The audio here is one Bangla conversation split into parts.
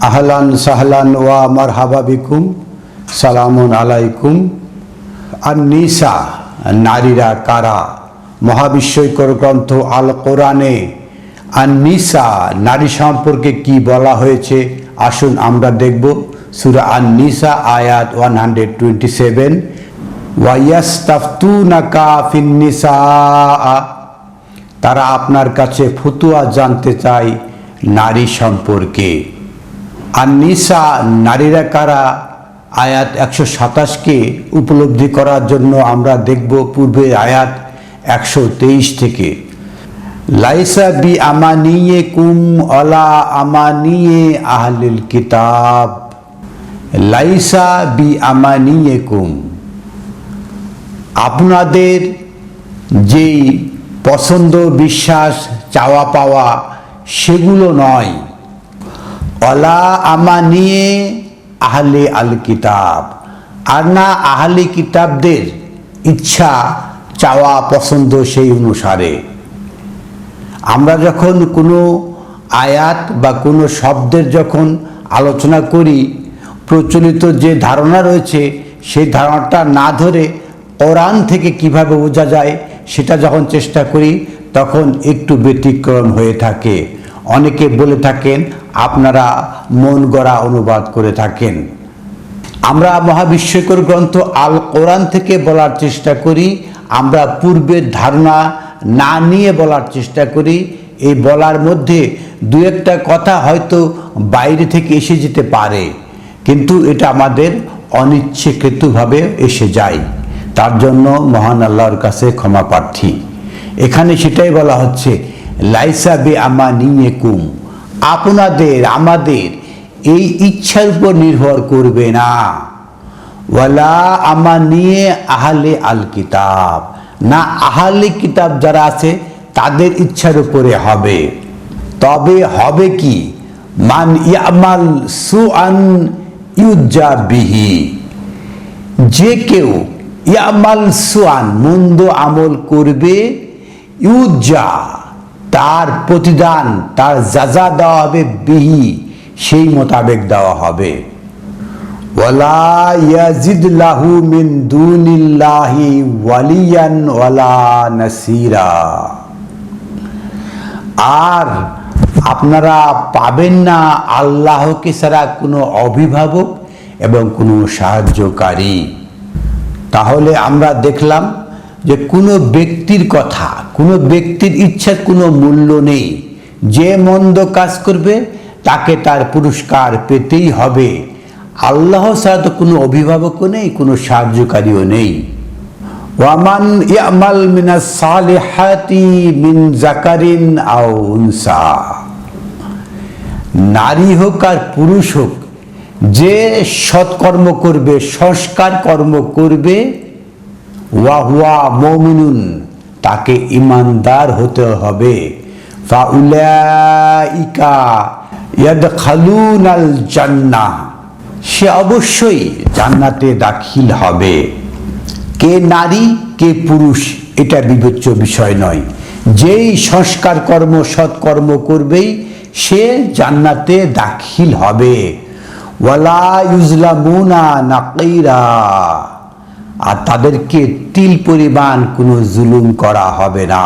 আহলান সাহলান ওয়া মারহাবা বিকুম, সালামুন আলাইকুম। আর নিসা নারীরা কারা? মহাবিশ্বকর গ্রন্থ আল কোরআনে আর নিসা নারী সম্পর্কে কি বলা হয়েছে? আসুন আমরা দেখব। সুরা আন নিসা আয়াত ওয়ান হান্ড্রেড টোয়েন্টি সেভেন ওয়াইয়াস্তাফতুনাকা ফিন্নিসা। তারা আপনার কাছে ফতুয়া জানতে চায় নারী সম্পর্কে। আর নিসা নারীরা কারা? আয়াত একশো সাতাশকে উপলব্ধি করার জন্য আমরা দেখব পূর্বের আয়াত একশো তেইশ থেকে। লাইসা বি আমানিয়ে কুম অলা আমানিয়ে আহলিল কিতাব। লাইসা বি আমানিয়ে কুম। আপনাদের যেই পছন্দ, বিশ্বাস, চাওয়া পাওয়া সেগুলো নয়। অলা আমা নিয়ে আহলে আল কিতাব। আর না আহলে কিতাবদের ইচ্ছা, চাওয়া, পছন্দ সেই অনুসারে। আমরা যখন কোনো আয়াত বা কোনো শব্দের যখন আলোচনা করি, প্রচলিত যে ধারণা রয়েছে, সেই ধারণাটা না ধরে কোরআন থেকে কীভাবে বোঝা যায়, সেটা যখন চেষ্টা করি, তখন একটু ব্যতিক্রম হয়ে থাকে। অনেকে বলে থাকেন, আপনারা মন গড়া অনুবাদ করে থাকেন। আমরা মহাবিশ্বকর গ্রন্থ আল কোরআন থেকে বলার চেষ্টা করি, আমরা পূর্বের ধারণা না নিয়ে বলার চেষ্টা করি। এই বলার মধ্যে দু একটা কথা হয়তো বাইরে থেকে এসে যেতে পারে, কিন্তু এটা আমাদের অনিচ্ছাকৃতভাবে এসে যায়। তার জন্য মহান আল্লাহর কাছে ক্ষমা প্রার্থী। এখানে সেটাই বলা হচ্ছে লাইসা বে আমা নিয়ে কুম আপনাদের, আমাদের এই ইচ্ছার উপর নির্ভর করবে না। ওয়ালা আমা নিয়ে আহলে আল কিতাব। না আহলে কিতাব যারা আছে, তাদের ইচ্ছার উপরে হবে। তবে হবে কি? মান ইয়ামাল সুআন ইউজ্জা বিহি। যে কেউ ইয়ামাল সুয়ান মন্দ আমল করবে, ইউজ্জা তার প্রতিদান, তার যাজা দেওয়া হবে বিহি, সেই মোতাবেক দেওয়া হবে। ওয়ালা ইয়াজিদ লাহু মিন দুনিল্লাহি ওয়ালিয়ান ওয়ালা নাসিরা। আর আপনারা পাবেন না আল্লাহকে ছাড়া কোনো অভিভাবক এবং কোনো সাহায্যকারী। তাহলে আমরা দেখলাম যে কোনো ব্যক্তির কথা, কোনো ব্যক্তির ইচ্ছার কোনো মূল্য নেই। যে মন্দ কাজ করবে, তাকে তার পুরস্কার পেতেই হবে। আল্লাহ ছাড়া তো কোনো অভিভাবকও নেই, কোনো সাহায্যকারীও নেই। ওয়ামান ইয়ামাল মিনাস সালিহাতি মিন জাকারিন আও নারী হোক আর পুরুষ হোক, যে সৎকর্ম করবে, সংস্কার কর্ম করবে ওয়া হুয়া মমিনুন, তাকে ইমানদার হতে হবে। জান্নাহ সে অবশ্যই জান্নাতে দাখিল হবে। কে নারী, কে পুরুষ, এটা বিবেচ্য বিষয় নয়। যেই সংস্কার কর্ম সৎকর্ম করবেই সে জান্নাতে দাখিল হবে। ওয়ালা ইউজলামুনা নাকিরা। আর তাদেরকে তিল পরিমাণ কোনো জুলুম করা হবে না।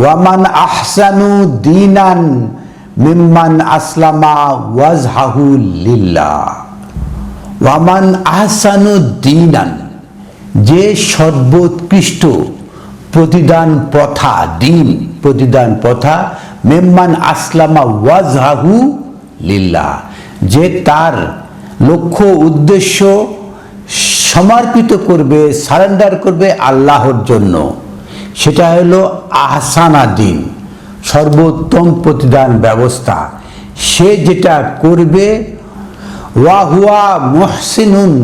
ওয়ামান আহসানু দিনান মিম্মান আসলামা ওয়াজহাহু লিল্লাহ। ওয়ামান আহসানু দিনান, যে সর্বোৎকৃষ্ট প্রতিদান প্রথা, দিন প্রতিদান প্রথা, মেম্মান আসলামা ওয়াজহাহু লিল্লাহ, যে তার লক্ষ্য উদ্দেশ্য সমর্পিত করবে সারেন্ডার করবে আল্লাহর জন্য। সেটা হলো আহসানা দিন, সর্বোত্তম প্রতিদান ব্যবস্থা। সে যেটা করবে ওয়াহুয়া মহসিনুন,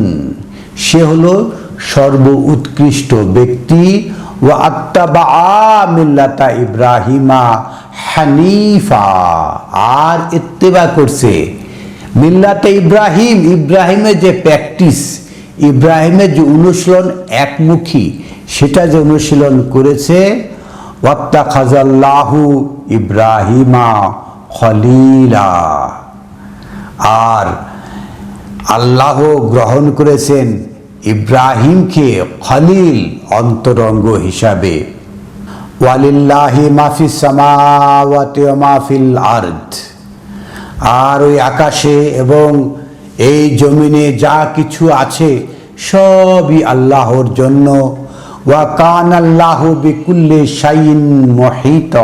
সে হলো সর্ব উৎকৃষ্ট ব্যক্তি। ও আত্মাবা মিল্লাতা ইব্রাহিমা হানিফা, আর ইত্তেবা করছে। মিল্লাতে ইব্রাহিম ইব্রাহিমের যে প্র্যাকটিস ইব্রাহিমের যে অনুশীলন একমুখী, সেটা যে অনুশীলন করেছে ওয়াত্তা খাজাল্লাহু ইব্রাহিমা খলিলা আর আল্লাহ গ্রহণ করেছেন ইব্রাহিমকে খলিল অন্তরঙ্গ হিসাবে। ওয়ালিল্লাহি মাফি সামাওয়াতি ওয়া মাফিল আরদ আর ওই আকাশে এবং এই জমিনে যা কিছু আছে, সবই আল্লাহর জন্য। ওয়া কান আল্লাহ বিকুল্লি শাইন মহিত।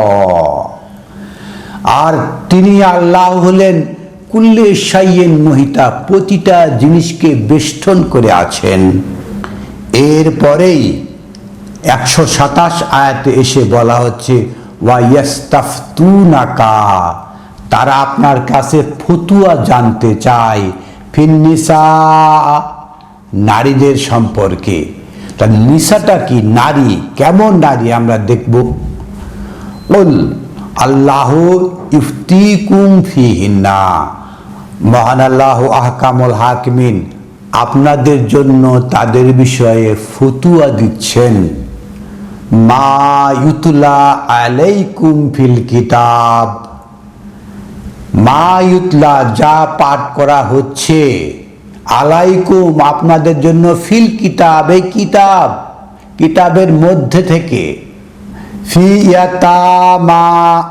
আর তিনি আল্লাহ হলেন কুল্লে সাইয়েন মহিতা, প্রতিটা জিনিসকে বেষ্টন করে আছেন। এরপরেই একশো সাতাশ আয়াতে এসে বলা হচ্ছে ওয়াইয়াস্তাফতুনাকা তারা আপনার কাছে ফতুয়া জানতে চায়। ফিন্নিসা নারীদের সম্পর্কে। তা নিসাটা কি নারী? কেমন নারী আমরা দেখব? বল, আল্লাহ ইফতিকুম ফিহিন্না। মহান আল্লাহ আহকামুল হাকিমিন, আপনাদের জন্য তাদের বিষয়ে ফতুয়া দিচ্ছেন। মা ইউতুলা আলাইকুম ফিল কিতাব। মা ইউতলা যা পাঠ করা হচ্ছে। আলাইকুম, আপনাদের জন্য ফিল কিতাব, এই কিতাব কিতাবের মধ্যে থেকে। ফি ইয়াতামা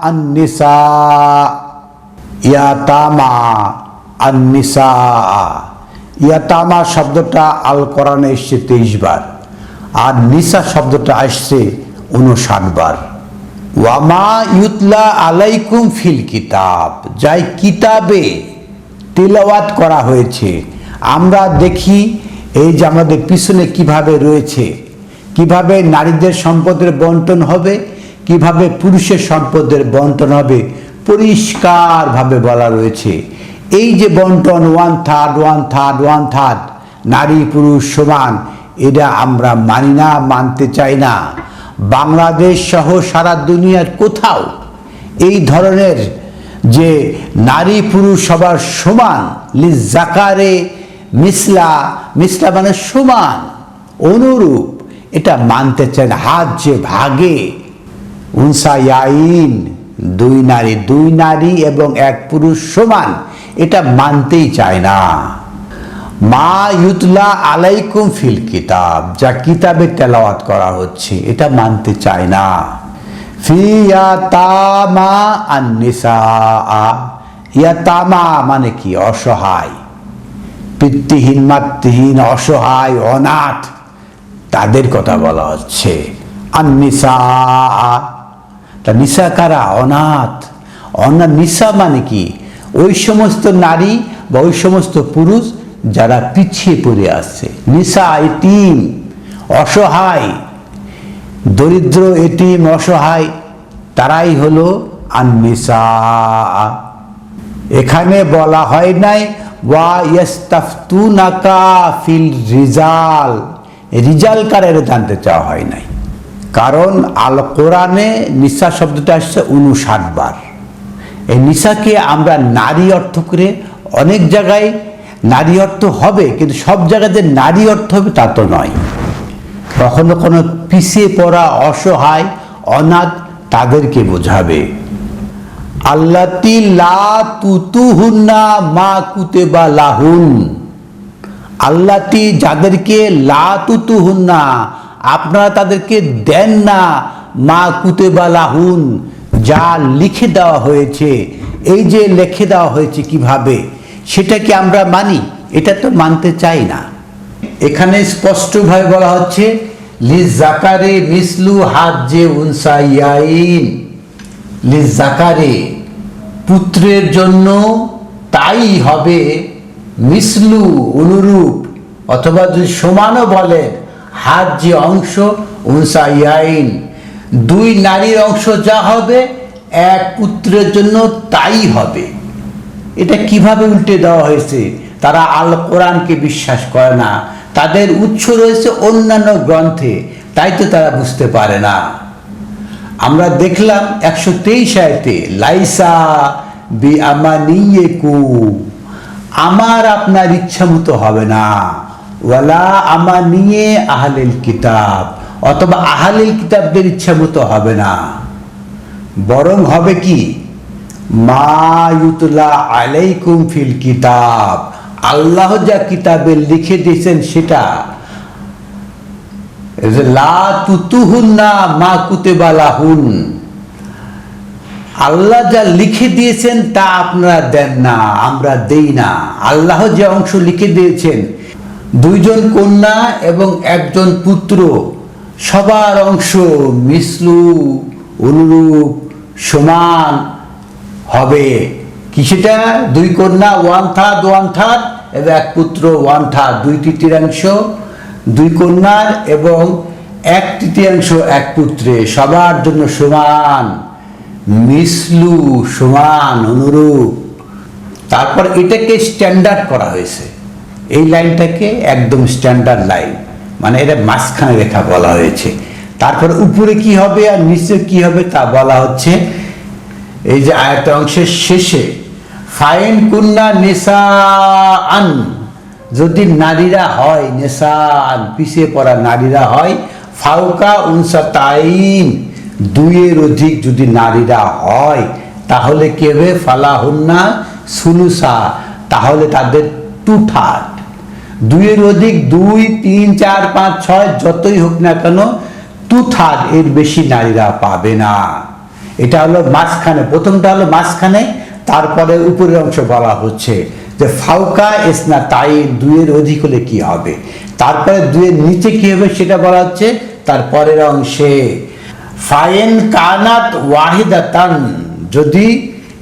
আন্নিসা ইয়াতামা আন্নিসা। ইয়াতামা শব্দটা আল কোরআনে এসছে তেইশ বার, আর নিসা শব্দটা আসছে উনষাট বার। ওয়ামা ইউতলা আলাইকুম ফিল কিতাব, যাই কিতাবে তিলাওয়াত করা হয়েছে, আমরা দেখি এই যে আমাদের পিছনে কীভাবে রয়েছে, কীভাবে নারীদের সম্পদের বন্টন হবে, কীভাবে পুরুষের সম্পদের বন্টন হবে, পরিষ্কারভাবে বলা রয়েছে। এই যে বন্টন one third one third one third নারী, পুরুষ, সমান, এটা আমরা মানি না, মানতে চাই না। বাংলাদেশ সহ সারা দুনিয়ার কোথাও এই ধরনের যে নারী পুরুষ সবার সমান লিজাকারে মিসলা মিসলা মানে সমান, অনুরূপ, এটা মানতে চায় না। হাত যে ভাগে, উনসা দুই নারী দুই নারী এবং এক পুরুষ সমান, এটা মানতেই চায় না। মা ইউতলা আলাইকুম ফিল কিতাব, যা কিতাবে তেলাওয়াত করা হচ্ছে, এটা মানতে চায় না। ফিয়াতামা আন্নিসা ইয়াতামা মানে কি? অসহায়। পিতৃহীন, মাতৃহীন, অসহায়, অনাথ, তাদের কথা বলা হচ্ছে। আন্নিসা তা নিসা কারা? অনাথ। অনাথ নিসা মানে কি? ওই সমস্ত নারী বা ওই সমস্ত পুরুষ যারা পিছিয়ে পড়ে আসছে নিসা এটিম অসহায়, দরিদ্র এটিম অসহায়, তারাই হলো আননিসা এখানে বলা হয় নাই ওয়া ফিল রিজাল। রিজাল কারের জানতে চাওয়া হয় নাই। কারণ আল কোরআনে নিশা শব্দটা আসছে উনষাট বার। এই নিশাকে আমরা নারী অর্থ করে অনেক জায়গায় নারী অর্থ হবে, কিন্তু সব জায়গাতে নারী অর্থ হবে তা তো নয়। কখনো কোনো পিছিয়ে পড়া, অসহায়, অনাথ তাদেরকে বোঝাবে। আল্লাতি লা তুতুহুন্না মা কুতেবা লাহুন। আল্লাতি যাদেরকে লা তুতুহুন্না, আপনারা তাদেরকে দেন না মা কুতেবা লাহুন। যা লিখে দেওয়া হয়েছে, এই যে লিখে দেওয়া হয়েছে কীভাবে? সেটা কি আমরা মানি, এটা তো মানতে চাই না। এখানে স্পষ্টভাবে বলা হচ্ছে লিজাকারে মিসলু হাত যে উনসাইয়াইন লিজাকারে পুত্রের জন্য তাই হবে মিসলু অনুরূপ, অথবা যদি সমানও বলেন হাত যে অংশ উনসাইয়াইন দুই নারীর অংশ যা হবে, এক পুত্রের জন্য তাই হবে। এটা কীভাবে উল্টে দেওয়া হয়েছে? তারা আল কোরআনকে বিশ্বাস করে না। তাদের উৎস রয়েছে অন্যান্য গ্রন্থে। তাই তো তারা বুঝতে পারে না। আমরা দেখলাম একশো তেইশ আয়তে, লাইসা বি আমানিয়েকু আমার আপনার ইচ্ছা মতো হবে না। ওয়ালা আমার নিয়ে আহলিল কিতাব, অথবা আহলিল কিতাবদের ইচ্ছা মতো হবে না। বরং হবে কি? মা ইউতুলা আলাইকুম ফিল কিতাব। আল্লাহ যা কিতাবে লিখে দিয়েছেন সেটা। লা তুতুহুন্না মা কুতেবালাহুন আল্লাহ যা লিখে দিয়েছেন তা আপনারা দেন না, আমরা দেই না। আল্লাহ যে অংশ লিখে দিয়েছেন, দুইজন কন্যা এবং একজন পুত্র, সবার অংশ মিসলু, অনুরূপ, সমান। হবে। কি সেটা দুই কন্যা, ওয়ান থার্ড ওয়ান থার্ড এবং এক পুত্র, ওয়ান থার্ড, দুই তৃতীয়াংশ, দুই কন্যার এবং এক তৃতীয়াংশ, এক পুত্রে। সবার জন্য সমান। মিসলু সমান, অনুরূপ। তারপর এটাকে স্ট্যান্ডার্ড করা হয়েছে। এই লাইনটাকে একদম স্ট্যান্ডার্ড লাইন মানে এটা মাঝখানে রেখা বলা হয়েছে। তারপর উপরে কি হবে আর নিচে কি হবে তা বলা হচ্ছে এই যে আয়ত অংশের শেষে, ফাইন কুন্না নেশা আন যদি নারীরা হয় নেশা আন পিছিয়ে পড়া নারীরা হয়, ফাউকা উনসা তাইন, দুইয়ের অধিক যদি নারীরা হয়, তাহলে কি হবে? ফালাহুন্না সুলুসা, তাহলে তাদের টু থার্ড দুইয়ের অধিক দুই, তিন, চার, পাঁচ, ছয়, যতই হোক না কেন টু থার্ড এর বেশি নারীরা পাবে না। এটা হলো মাঝখানে, প্রথমটা হলো মাঝখানে, তারপরে উপরের অংশ বলা হচ্ছে। যে ফাউকা এসনা তাই দুইয়ের অধিক হলে কি হবে? তারপরে দুইয়ের নিচে কি হবে সেটা বলা হচ্ছে তারপরের অংশে। ফায়েন কানাত ওয়াহিদা তান যদি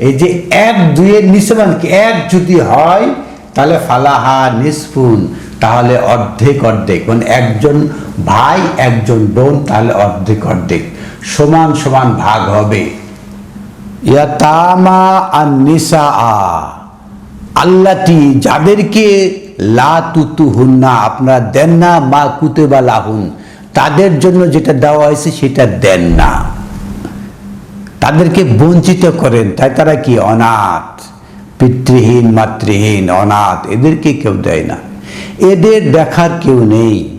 এই যে এক দুইয়ের নিচে মানে কি, এক যদি হয়, তাহলে ফালাহা নিসফুন, তাহলে অর্ধেক অর্ধেক। মানে একজন ভাই, একজন বোন, তাহলে অর্ধেক অর্ধেক। সমান সমান ভাগ হবে। আর নিসা আ আল্লাতি যাদেরকে লা তুতু হুন্না আপনারা দেন না, মা কুতেবা লাহুন, তাদের জন্য যেটা দেওয়া হয়েছে সেটা দেন না। তাদেরকে বঞ্চিত করেন, তাই তারা কি অনাথ? পিতৃহীন, মাতৃহীন, অনাথ, এদেরকে কেউ দেয় না। এদের দেখার কেউ নেই।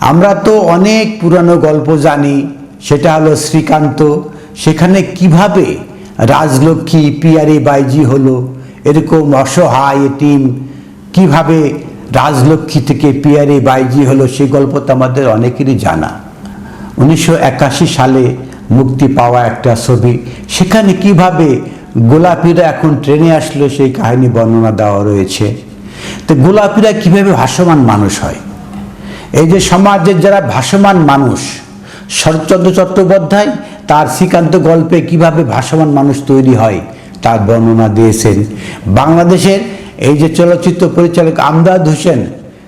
আমরা তো অনেক পুরানো গল্প জানি সেটা হলো শ্রীকান্ত। সেখানে কীভাবে রাজলক্ষ্মী পিয়ারি বাইজি হলো, এরকম অসহায় টিম কীভাবে রাজলক্ষ্মী থেকে পিয়ারি বাইজি হলো সেই গল্প তো আমাদের অনেকেরই জানা। উনিশশো একাশি সালে মুক্তি পাওয়া একটা ছবি, সেখানে কীভাবে গোলাপিরা এখন ট্রেনে আসলো, সেই কাহিনী বর্ণনা দেওয়া রয়েছে। তো গোলাপিরা কীভাবে ভাসমান মানুষ হয়? এই যে সমাজের যারা ভাসমান মানুষ শরৎচন্দ্র চট্টোপাধ্যায় তার শ্রীকান্ত গল্পে কীভাবে ভাসমান মানুষ তৈরি হয়, তার বর্ণনা দিয়েছেন। বাংলাদেশের এই যে চলচ্চিত্র পরিচালক আমদাদ হোসেন,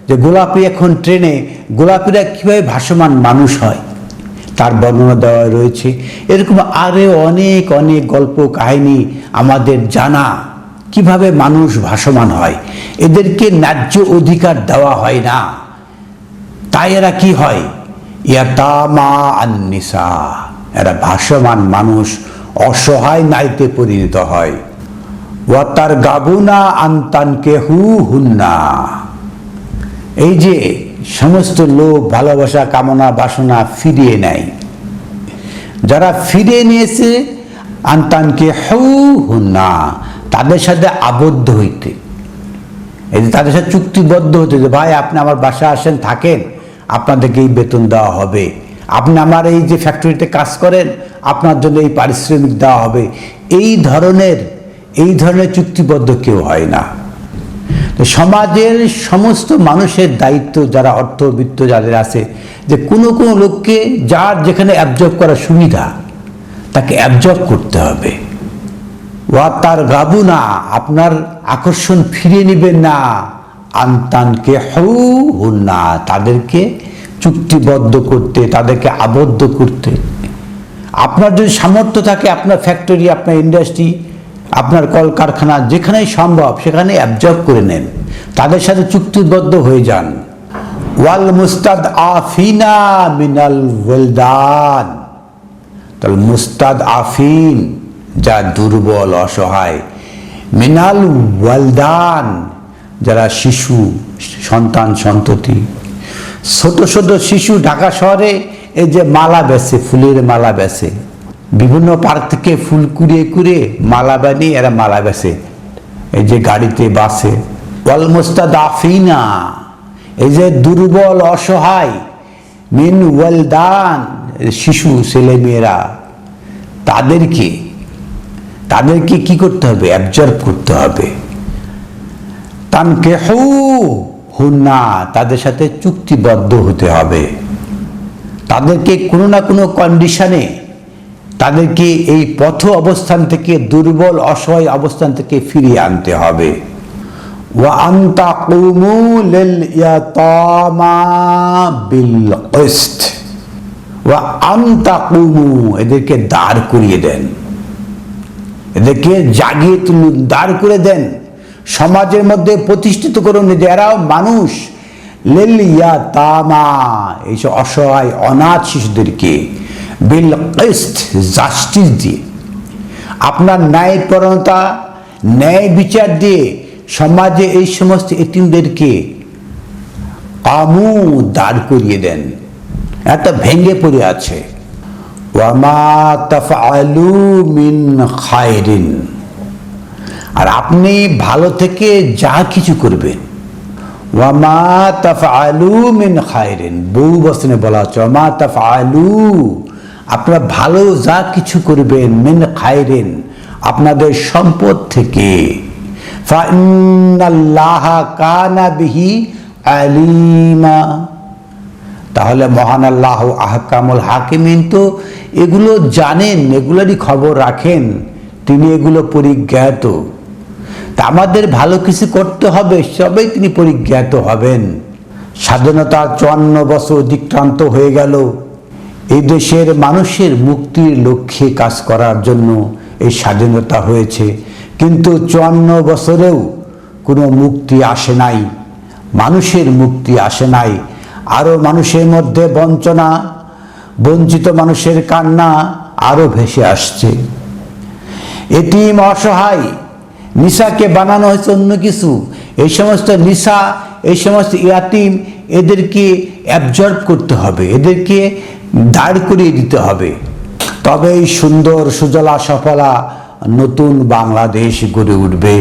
যে গোলাপি এখন ট্রেনে, গোলাপিরা কীভাবে ভাসমান মানুষ হয়, তার বর্ণনা দেওয়া রয়েছে। এরকম আরও অনেক অনেক গল্প কাহিনী আমাদের জানা, কীভাবে মানুষ ভাসমান হয়। এদেরকে ন্যায্য অধিকার দেওয়া হয় না। তাই এরা কি হয়? ইয়াতামা আন্নিসা। এরা ভাসমান মানুষ, অসহায় নাইতে পরিণত হয়। ওয়াতার গাবুনা আন্তানকে হু হুন্না। এই যে সমস্ত লোভ, ভালোবাসা, কামনা, বাসনা ফিরিয়ে নেয়। যারা ফিরিয়ে নিয়েছে আন্তানকে হু হুন্না, তাদের সাথে আবদ্ধ হইতে। এই যে তাদের সাথে চুক্তিবদ্ধ হতে যে, ভাই, আপনি আমার বাসা আসেন, থাকেন। আপনাদেরকে এই বেতন দেওয়া হবে। আপনি আমার এই যে ফ্যাক্টরিতে কাজ করেন, আপনার জন্য এই পারিশ্রমিক দেওয়া হবে। এই ধরনের এই ধরনের চুক্তিবদ্ধ কেউ হয় না। তো সমাজের সমস্ত মানুষের দায়িত্ব, যারা অর্থবিত্ত, যাদের আছে, যে কোনো কোনো লোককে যার যেখানে অ্যাবজর্ব করার সুবিধা, তাকে অ্যাবজর্ব করতে হবে। ওয়া তার গাবু না আপনার আকর্ষণ ফিরিয়ে নেবেন না। আন্তানকে হু না তাদেরকে চুক্তিবদ্ধ করতে, তাদেরকে আবদ্ধ করতে। আপনার যদি সামর্থ্য থাকে, আপনার ফ্যাক্টরি, আপনার ইন্ডাস্ট্রি, আপনার কলকারখানা, যেখানেই সম্ভব সেখানে অ্যাবজর্ব করে নেন। তাদের সাথে চুক্তিবদ্ধ হয়ে যান। ওয়াল মুস্তাদ আফিনা মিনাল ওয়েলদান। তাহলে মুস্তাদ আফিন, যা দুর্বল, অসহায়, মিনাল ওয়ালদান। যারা শিশু, সন্তান, সন্ততি, ছোট ছোট শিশু ঢাকা শহরে এই যে মালা বেচে ফুলের মালা বেছে, বিভিন্ন পার্ক থেকে ফুল কুড়িয়ে কুড়িয়ে মালা বানিয়ে এরা মালা বেছে, এই যে গাড়িতে বাসে অলমোস্তা দাফিনা, এই যে দুর্বল, অসহায়, মিন ওয়েলদান, শিশু, ছেলে মেয়েরা, তাদেরকে তাদেরকে কি করতে হবে? অ্যাবজর্ব করতে হবে। তানকে হু হুন্না, তাদের সাথে চুক্তিবদ্ধ হতে হবে। তাদেরকে কোনো না কোনো কন্ডিশনে তাদেরকে এই পথ অবস্থান থেকে, দুর্বল, অসহায় অবস্থান থেকে ফিরিয়ে আনতে হবে। ওয়া আন্তা কুমু আন্তা কুমু, এদেরকে দাঁড় করিয়ে দেন। এদেরকে জাগিয়ে তুলুন, দাঁড় করে দেন। সমাজের মধ্যে প্রতিষ্ঠিত করুন যে এরাও মানুষ। লেলিয়া তামা এইসব অসহায়, অনাথ শিশুদেরকে বিল জাস্টিস দিয়ে। আপনার ন্যায়পরণতা, ন্যায় বিচার দিয়ে সমাজে এই সমস্ত এতিমদেরকে আমু দাঁড় করিয়ে দেন। এত ভেঙে পড়ে আছে। ওয়ামা তাফআলু মিন খায়রিন। আর আপনি ভালো থেকে যা কিছু করবেন। ওয়ামা তাফআলু মিন খায়রিন। বহু বচনে বলা হচ্ছে, ওয়ামা তাফআলু, আপনারা ভালো যা কিছু করবেন মিন খায়রিন, আপনাদের সম্পদ থেকে। কানা বিহি আলিমা। তাহলে মহান আল্লাহ আহকামুল হাকিমিন তো এগুলো জানেন, এগুলোরই খবর রাখেন, তিনি এগুলো পরিজ্ঞাত। আমাদের ভালো কিছু করতে হবে, সবাই তিনি পরিজ্ঞাত হবেন। স্বাধীনতা চুয়ান্ন বছর অতিক্রান্ত হয়ে গেল। এই দেশের মানুষের মুক্তির লক্ষ্যে কাজ করার জন্য এই স্বাধীনতা হয়েছে। কিন্তু চুয়ান্ন বছরেও কোনো মুক্তি আসে নাই, মানুষের মুক্তি আসে নাই। আরও মানুষের মধ্যে বঞ্চনা, বঞ্চিত মানুষের কান্না আরও ভেসে আসছে। এটিম অসহায় নিশাকে বানানো হয়েছে অন্য কিছু। এই সমস্ত নিশা এই সমস্ত ইয়াতিম, এদেরকে অ্যাবজর্ব করতে হবে, এদেরকে দাঁড় করিয়ে দিতে হবে। তবেই সুন্দর, সুজলা, সফলা নতুন বাংলাদেশ গড়ে উঠবে।